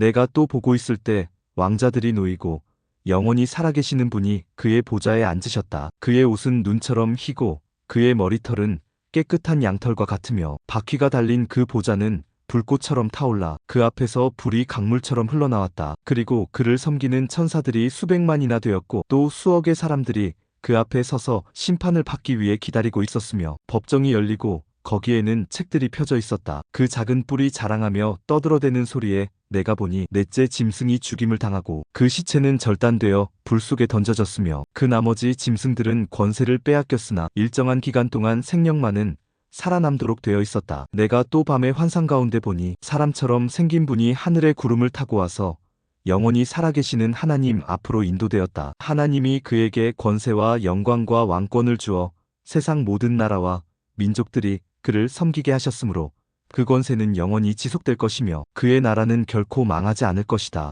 내가 또 보고 있을 때 왕자들이 놓이고 영원히 살아계시는 분이 그의 보좌에 앉으셨다. 그의 옷은 눈처럼 희고 그의 머리털은 깨끗한 양털과 같으며 바퀴가 달린 그 보좌는 불꽃처럼 타올라 그 앞에서 불이 강물처럼 흘러나왔다. 그리고 그를 섬기는 천사들이 수백만이나 되었고 또 수억의 사람들이 그 앞에 서서 심판을 받기 위해 기다리고 있었으며 법정이 열리고 거기에는 책들이 펴져 있었다. 그 작은 뿔이 자랑하며 떠들어대는 소리에 내가 보니 넷째 짐승이 죽임을 당하고 그 시체는 절단되어 불 속에 던져졌으며 그 나머지 짐승들은 권세를 빼앗겼으나 일정한 기간 동안 생명만은 살아남도록 되어 있었다. 내가 또 밤의 환상 가운데 보니 사람처럼 생긴 분이 하늘의 구름을 타고 와서 영원히 살아계시는 하나님 앞으로 인도되었다. 하나님이 그에게 권세와 영광과 왕권을 주어 세상 모든 나라와 민족들이 그를 섬기게 하셨으므로 그 권세는 영원히 지속될 것이며 그의 나라는 결코 망하지 않을 것이다.